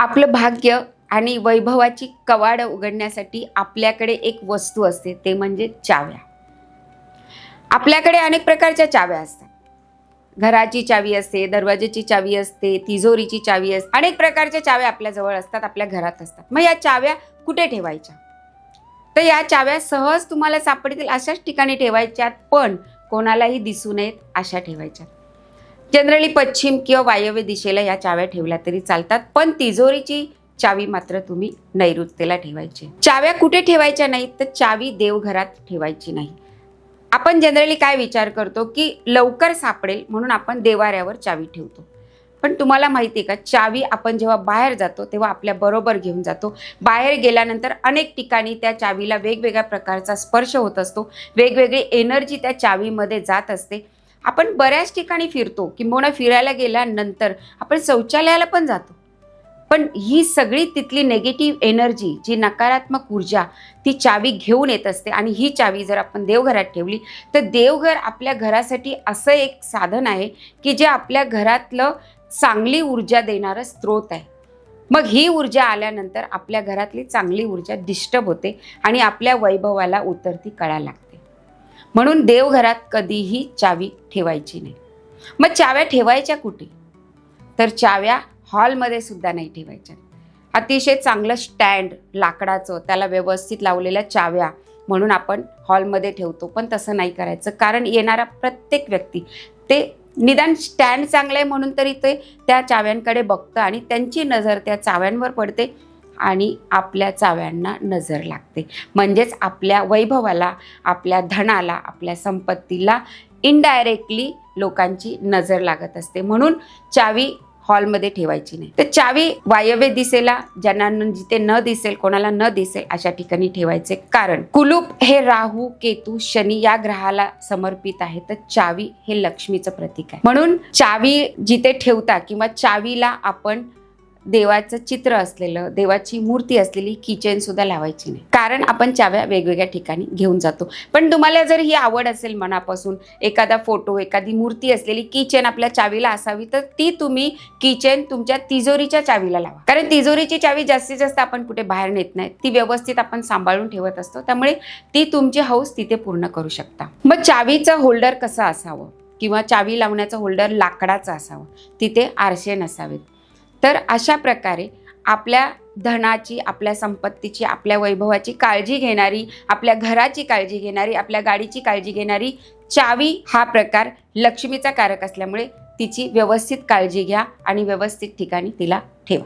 आपलं भाग्य आणि वैभवाची कवाड उघडण्यासाठी आपल्याकडे एक वस्तू असते ते म्हणजे चाव्या. आपल्याकडे अनेक प्रकारच्या चाव्या असतात. घराची चावी असते दरवाजेची चावी असते तिजोरीची चावी असते अनेक प्रकारच्या चाव्या आपल्याजवळ असतात आपल्या घरात असतात. मग या चाव्या कुठे ठेवायच्या? तर या चाव्या सहज तुम्हाला सापडतील अशाच ठिकाणी ठेवायच्यात पण कोणालाही दिसू नयेत अशा ठेवायच्या जनरली पश्चिम किंवा वायव्य दिशेला या चाव्या ठेवल्या तरी चालतात पण तिजोरीची चावी मात्र तुम्ही नैऋत्येला ठेवायची. चाव्या कुठे ठेवायच्या नाहीत तर चावी देवघरात ठेवायची नाही. आपण जनरली काय विचार करतो की लवकर सापडेल म्हणून आपण देवाऱ्यावर चावी ठेवतो. पण तुम्हाला माहिती आहे का चावी आपण जेव्हा बाहेर जातो तेव्हा आपल्या बरोबर घेऊन जातो. बाहेर गेल्यानंतर अनेक ठिकाणी त्या चावीला वेगवेगळ्या प्रकारचा स्पर्श होत असतो. वेगवेगळी एनर्जी त्या चावीमध्ये जात असते. आपण बऱ्याच ठिकाणी फिरतो किंबहुना फिरायला गेल्यानंतर आपण शौचालयाला पण जातो. पण ही सगळी तिथली नेगेटिव्ह एनर्जी जी नकारात्मक ऊर्जा ती चावी घेऊन येत असते. आणि ही चावी जर आपण देवघरात ठेवली तर देवघर आपल्या घरासाठी असं एक साधन आहे की जे आपल्या घरातलं चांगली ऊर्जा देणारं स्रोत आहे. मग ही ऊर्जा आल्यानंतर आपल्या घरातली चांगली ऊर्जा डिस्टर्ब होते आणि आपल्या वैभवाला उतरती कळा लागते. म्हणून देवघरात कधीही चावी ठेवायची नाही. मग चाव्या ठेवायच्या कुठे? तर चाव्या हॉलमध्ये सुद्धा नाही ठेवायच्या. अतिशय चांगलं स्टँड लाकडाचं त्याला व्यवस्थित लावलेल्या चाव्या म्हणून आपण हॉलमध्ये ठेवतो पण तसं नाही करायचं. कारण येणारा प्रत्येक व्यक्ती ते निदान स्टँड चांगलं आहे म्हणून तरी ते त्या चाव्यांकडे बघतं आणि त्यांची नजर त्या चाव्यांवर पडते. आणि आपल्या चाव्यांना नजर लागते. म्हणजेच आपल्या वैभवाला आपल्या धनाला आपल्या संपत्तीला इनडायरेक्टली लोकांची नजर लागत असते. म्हणून चावी हॉलमध्ये ठेवायची नाही. तर चावी वायव्य दिसेला ज्यांना जिथे न दिसेल कोणाला न दिसेल अशा ठिकाणी ठेवायचे कारण कुलूप हे राहू केतू शनी या ग्रहाला समर्पित आहे. तर चावी हे लक्ष्मीचं प्रतीक आहे. म्हणून चावी जिथे ठेवता किंवा चावीला आपण देवाचं चित्र असलेलं देवाची मूर्ती असलेली किचन सुद्धा लावायची नाही. कारण आपण चाव्या वेगवेगळ्या ठिकाणी घेऊन जातो. पण तुम्हाला जर ही आवड असेल मनापासून एखादा फोटो एखादी मूर्ती असलेली किचन आपल्या चावीला असावी तर ती तुम्ही किचन तुमच्या तिजोरीच्या चावीला लावा. कारण तिजोरीची चावी जास्तीत जास्त आपण कुठे बाहेर नेत नाही ती व्यवस्थित आपण सांभाळून ठेवत असतो त्यामुळे ती तुमची हौस तिथे पूर्ण करू शकता. मग चावीचं होल्डर कसं असावं? किंवा चावी लावण्याचं होल्डर लाकडाचं असावं? तिथे आरसे नसावेत. तर अशा प्रकारे आपल्या धनाची आपल्या संपत्तीची आपल्या वैभवाची काळजी घेणारी आपल्या घराची काळजी घेणारी आपल्या गाडीची काळजी घेणारी चावी हा प्रकार लक्ष्मीचा कारक असल्यामुळे तिची व्यवस्थित काळजी घ्या आणि व्यवस्थित ठिकाणी तिला ठेवा.